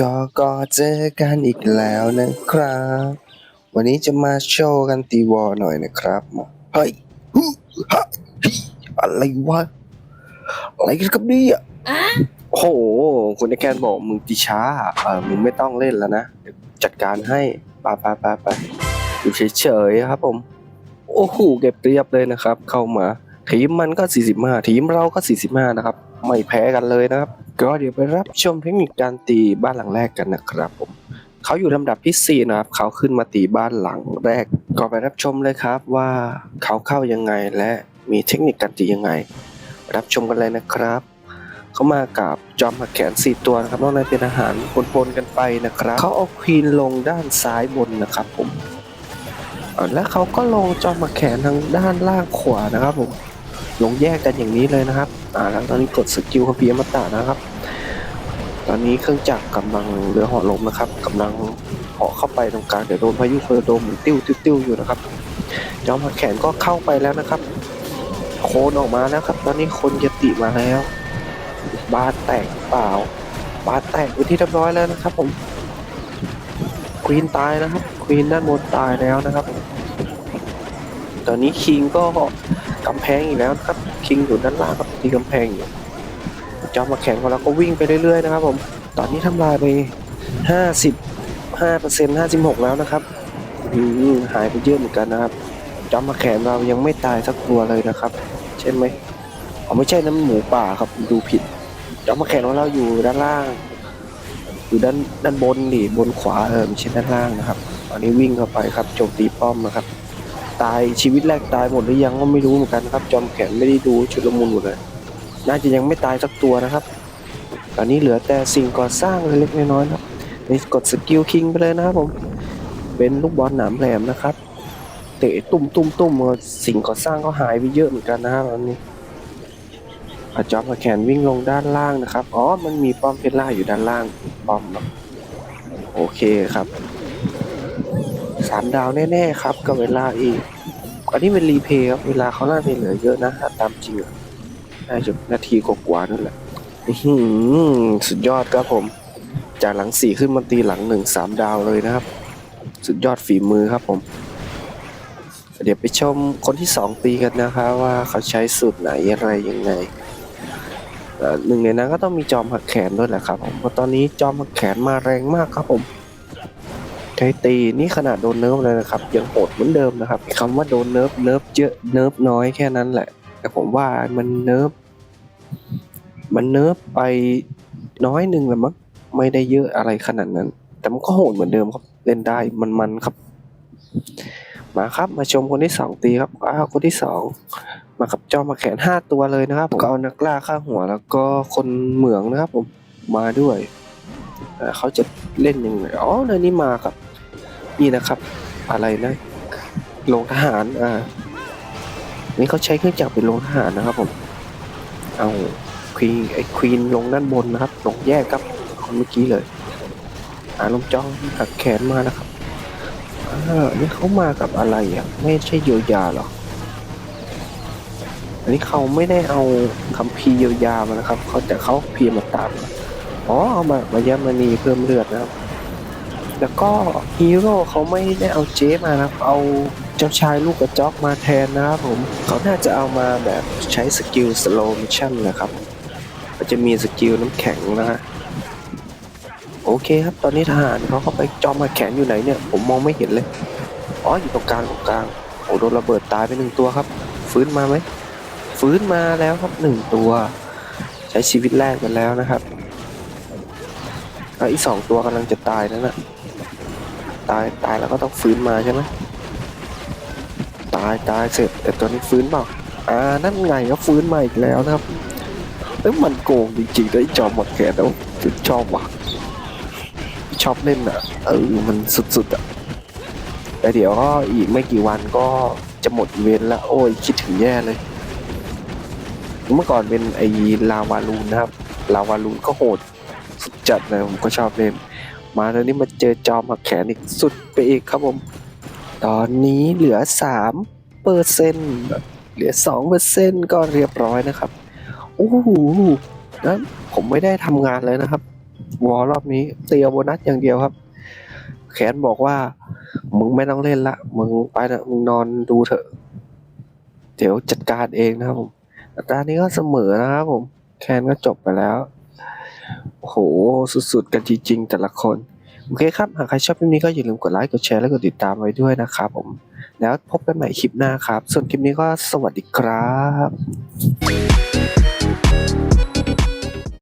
ก็ก็เจอกันอีกแล้วนะครับ วันนี้จะมาโชว์กันตีวอลหน่อยนะครับเฮ้ยฮึฮะฮิอะไรวะอะไรกันครับเนี่ยโอ้โหคุณไอแกนบอกมึงตีช้าเออมึงไม่ต้องเล่นแล้วนะเดี๋ยวจัดการให้ไปไปไปไปอยู่เฉยๆครับผม โอ้โหเก็บเรียบเลยนะครับ เข้ามา ทีมมันก็ 45 ทีมเราก็ 45 นะครับ ไม่แพ้กันเลยนะครับ ก็เดี๋ยวไปรับชมเทคนิคการตีบ้านหลังแรกกันนะครับผมเขาอยู่ลำดับที่ 4 นะครับ เขาขึ้นมาตีบ้านหลังแรก ก็ไปรับชมเลยครับว่าเขาเข้ายังไงและมีเทคนิคการตียังไง รับชมกันเลยนะครับ เขามากับจอมหักแขน 4 ตัวนะครับนอกนั้นเป็นอาหารปนๆกันไปนะครับ เขาเอาควีนลงด้านซ้ายบนนะครับผมและเขาก็ลงจอมหักแขนทางด้านล่างขวานะครับผม ลงแยกกันอย่างนี้เลยนะครับ อ่าแล้วตอนนี้กดสกิลคอมพิวมาตานะครับ ตอนนี้เครื่องจักรกำลังเรือเหาะลมนะครับกำลังเหาะเข้าไปตรงกลางเดี๋ยวโดนพายุเฟอร์โดมหมุนติ้วติ้วอยู่นะครับจอมหักแขนก็เข้าไปแล้วนะครับ โคนออกมาแล้วครับ ตอนนี้คนยติมาแล้ว บาสแตกเปล่า บาสแตกไปนที่เรียบร้อยแล้วนะครับ ผมควีนตายนะครับควีนด้านบนตายแล้วนะครับ ตอนนี้คิงก็ กำแพงอีกแล้วครับคิงอยู่ด้านล่างครับทีกำแพงอยู่จอมมาแข่งของเราก็วิ่งไปเรื่อยๆนะครับ ผม ตอนนี้ทำลายไปห้าสิบห้าเปอร์เซ็นต์ห้าสิบหกแล้วนะครับอืมหายไปเยอะเหมือนกันนะครับ จอมมาแข่งเรายังไม่ตายสักตัวเลยนะครับ ใช่ไหมอ๋อไม่ใช่น้ำหมูป่าครับดูผิด จอมมาแข่งของเราอยู่ด้านล่าง อยู่ด้านด้านบนดิบนขวาเออไม่ใช่ด้านล่างนะครับ ตอนนี้วิ่งเข้าไปครับโจมตีป้อมนะครับ ตายชีวิตแรกตายหมดหรือยังก็ไม่รู้เหมือนกันครับ จอมแขนไม่ได้ดูชุดละมุนหมดเลย น่าจะยังไม่ตายสักตัวนะครับ ตอนนี้เหลือแต่สิ่งก่อสร้างเล็กๆน้อยๆครับนี่กดสกิลคิงไปเลยนะครับผม เป็นลูกบอลหนามแหลมนะครับ เตะตุ่มตุ่มตุ่มสิ่งก่อสร้างก็หายไปเยอะเหมือนกันนะครับตอนนี้อาจอมกับแขนวิ่งลงด้านล่างนะครับ อ๋อ มันมีป้อมเพชรล่าอยู่ด้านล่างป้อมนะโอเคครับ สามดาวแน่ๆครับ กับเวลาอีก อันนี้เป็นรีเพย์ครับ เวลาเขาน่าจะเหลือเยอะนะถ้าตามจริงอะน่าจะนาทีกว่าๆนั่นแหละสุดยอดครับผม จากหลังสี่ขึ้นมาตีหลังหนึ่งสามดาวเลยนะครับ สุดยอดฝีมือครับผม เดี๋ยวไปชมคนที่สองตีกันนะคะ ว่าเขาใช้สูตรไหนอะไรยังไงหนึ่งในนั้นก็ต้องมีจอมหักแขนด้วยแหละครับผมเพราะตอนนี้จอมหักแขนมาแรงมากครับผม ใช้ตีนี่ขนาดโดนเนิร์ฟเลยนะครับ ยังโหดเหมือนเดิมนะครับคำว่าโดนเนิร์ฟเนิร์ฟเยอะเนิร์ฟน้อยแค่นั้นแหละ แต่ผมว่ามันเนิร์ฟมันเนิร์ฟไปน้อยหนึ่งละมั้งไม่ได้เยอะอะไรขนาดนั้น แต่มันก็โหดเหมือนเดิมครับ เล่นได้มันๆครับ มาครับมาชมคนที่สองตีครับอ้าวคนที่สองมากับจอมาแขนห้าตัวเลยนะครับก็เอานักล่าข้าหัวแล้วก็คนเหมืองนะครับผมมาด้วยเขาจะเล่นยังไงอ๋อในนี้มากับ นี่นะครับ อะไรนะโรงทหารอ่านี่เขาใช้เครื่องจักรเป็นโรงทหารนะครับผม เอาควีนไอ้ควีนลงด้านบนนะครับ ลงแยกครับคนเมื่อกี้เลยอ่าลงจ้องหักแขนมานะครับอ่านี่เขามากับอะไรอะ ไม่ใช่เยียวยาหรออันนี้เขาไม่ได้เอาคำพีเยียวยามานะครับ เขาแต่เขาเพียมาตามอ๋อเอามา มายามาณีเพิ่มเลือดนะครับ แล้วก็ฮีโร่เขาไม่ได้เอาเจฟมานะครับเอาเจ้าชายลูกกระจอกมาแทนนะครับผมเขาน่าจะเอามาแบบใช้สกิลสโลมิชั่นนะครับก็จะมีสกิลน้ำแข็งนะฮะโอเคครับตอนนี้ทหารเขาเข้าไปจอมมาแขนอยู่ไหนเนี่ยผมมองไม่เห็นเลยอ๋ออยู่ตรงกลางตรงกลางโอ้โดนระเบิดตายไปหนึ่งตัวครับ ฟื้นมาไหมฟื้นมาแล้วครับหนึ่งตัว ใช้ชีวิตแรกกันแล้วนะครับแล้วอีกสองตัวกำลังจะตายนั่นน่ะ ตายตายแล้วก็ต้องฟื้นมาใช่ไหมตายตายเสร็จแต่ตัวนี้ฟื้นเปล่าอ่านั่นไงก็ฟื้นมาอีกแล้วนะครับเอ้ยมันโกงจริงๆไอ้จอมหมดแขนแล้วชอบว่ะชอบเล่นอะเออมันสุดๆอะแต่เดี๋ยวก็อีกไม่กี่วันก็จะหมดเวนแล้วโอ้ยคิดถึงแย่เลย เมื่อก่อนเป็นไอ้ลาวาลูนนะครับ ลาวาลูนก็โหดสุดจัดเลยผมก็ชอบเล่น มาตอนนี้มาเจอจอมหักแขนอีกสุดไปอีกครับผม ตอนนี้เหลือสามเปอร์เซ็นเหลือสองเปอร์เซ็นก็เรียบร้อยนะครับ โอ้โหนั้นผมไม่ได้ทำงานเลยนะครับ วอลรอบนี้เตียวโบนัสอย่างเดียวครับ แขนบอกว่า มึงไม่ต้องเล่นละ มึงไปเถอะมึงนอนดูเถอะ เดี๋ยวจัดการเองนะครับผมอัตรานี้ก็เสมอนะครับผม แคนก็จบไปแล้ว โหสุดๆ กันจริงๆ แต่ละคน โอเคครับ หากใครชอบคลิปนี้ก็อย่าลืมกดไลค์ กดแชร์ และกดติดตามไว้ด้วยนะครับผม แล้วพบกันใหม่คลิปหน้าครับ ส่วนคลิปนี้ก็สวัสดีครับ